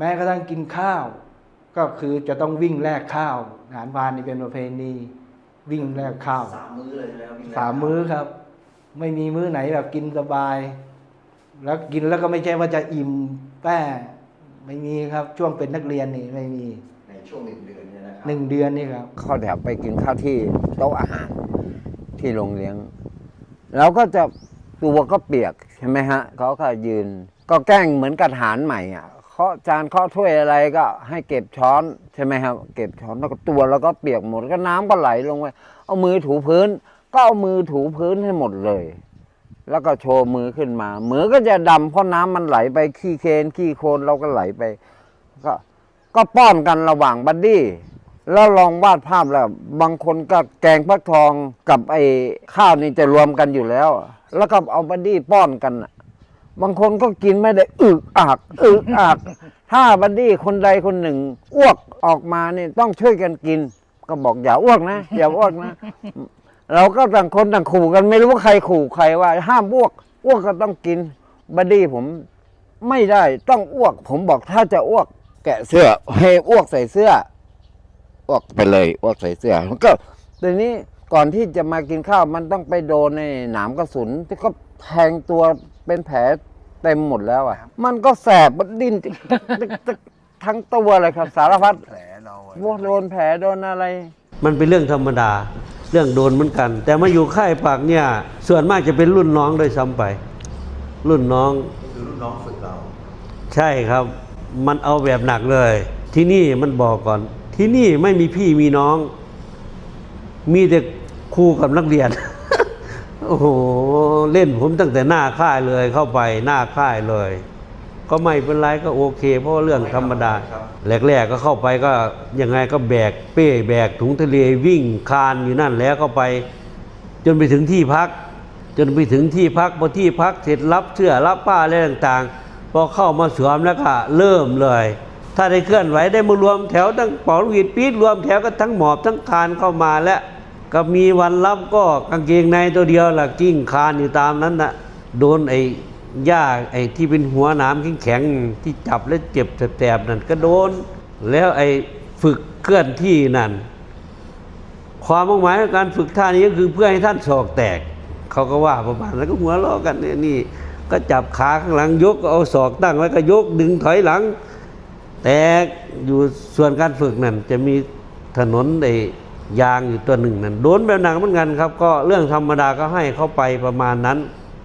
แม้กระทั่งกินข้าว ก็คือจะต้องวิ่งแลกข้าวงานพานนี่เป็นประเพณีวิ่งแลกข้าวสามมื้อเลยใช่ไหมครับสามมื้อครับ ไม่มีมื้อไหนแบบกินสบาย แล้วกินแล้วก็ไม่ใช่ว่าจะอิ่มแป้ไม่มีครับช่วงเป็นนักเรียนนี่ไม่มีในช่วงหนึ่งเดือนเนี่ยนะครัหนึ่งเดือนนี่ครับเข้าแถวไปกินข้าวที่โต๊ะอาหารที่โรงเลี้ยงเราก็จะตัวก็เปียกใช่ไหมฮะเขาก็ยืน ก็แกล้งเหมือนกับฐานใหม่อะเคาะจานเคาะถ้วยอะไรก็ ให้เก็บช้อนใช่ไหมครับ เก็บช้อนแล้วก็ตัวเราก็เปียกหมดก็น้ำก็ไหลลงไปเอามือถูพื้น ก็เอามือถูพื้นให้หมดเลย แล้วก็โชว์มือขึ้นมามือก็จะดำเพราะน้ำมันไหลไปขี้เคนขี้โคลนเราก็ไหลไป ก็ก็ป้อนกันระหว่างบัดดี้แล้วลองวาดภาพแล้ว บางคนก็แกงฟักทองกับไอ้ข้าวนี่จะรวมกันอยู่แล้ว แล้วก็เอาบัดดี้ป้อนกันน่ะ บางคนก็กินไม่ได้อึกอักอึกอัก ถ้าบัดดี้คนใดคนหนึ่ง อ้วกออกมาเนี่ยต้องช่วยกันกิน ก็บอกอย่าอ้วกนะ อย่าอ้วกนะ เราก็ต่างคนต่างขู่กันไม่รู้ว่าใครขู่ใครว่า ห้ามอ้วกอ้วกก็ต้องกินบัดดี้ผมไม่ได้ต้องอ้วก ผมบอกถ้าจะอ้วก แกะเสื้อให้อ้วกใส่เสื้ออ้วกไปเลยอ้วกใส่เสื้อมันก็ทีนี้ก่อนที่จะมากินข้าวมันต้องไปโดนในหนามกระสุนที่ก็แทงตัวเป็นแผลเต็มหมดแล้วอะ มันก็แสบมันดิ้นตึกตึกตึกตึกทั้งตัวเลยครับ สารพัดแผลเราอะว่าโดนแผลโดนอะไร มันเป็นเรื่องธรรมดา เรื่องโดนเหมือนกัน แต่มาอยู่ค่ายปากเนี่ย ส่วนมากจะเป็นรุ่นน้องโดยซ้ำไป รุ่นน้อง คือรุ่นน้องฝึกเราใช่ครับ มันเอาแบบหนักเลย ที่นี่มันบอกก่อน ที่นี่ไม่มีพี่มีน้อง มีแต่ครูกับนักเรียน โอ้โหเล่นผมตั้งแต่หน้าค่ายเลยเข้าไปหน้าค่ายเลย ก็ไม่เป็นไรก็โอเค เพราะว่าเรื่องธรรมดาแรกๆก็เข้าไปก็ยังไงก็แบกเป้แบกถุงทะเลวิ่งคานอยู่นั่นแล้วก็ไป จนไปถึงที่พัก จนไปถึงที่พักพอที่พักเสร็จรับเสื้อรับป้าอะไรต่างๆพอเข้ามาสวมแล้วก็เริ่มเลย ถ้าได้เคลื่อนไหวได้มารวมแถวตั้งเป่าลูกหวีดปี๊ดรวมแถวก็ทั้งหมอบทั้งคานเข้ามาแล้ว ก็มีวันรับก็กางเกงในตัวเดียวล่ะกิ้งคานอยู่ตามนั้นน่ะโดนไอ้หญ้าไอ้ที่เป็นหัวหนามแข็งๆที่จับแล้วเจ็บแสบๆนั่นก็โดน แล้วไอ้ฝึกเคลื่อนที่นั่น ความมุ่งหมายของการฝึกท่านี้ก็คือเพื่อให้ท่านศอกแตก เขาก็ว่าประมาณแล้วก็หัวเราะกันเนี่ยนี่ ก็จับขาข้างหลังยกเอาศอกตั้งแล้วก็ยกดึงถอยหลัง แต่อยู่ส่วนการฝึกนั่นจะมีถนนไอ้ ยางอยู่ตัวหนึ่งนั่นโดนแบบหนักเหมือนกันครับ ก็เรื่องธรรมดาก็ให้เขาไปประมาณนั้น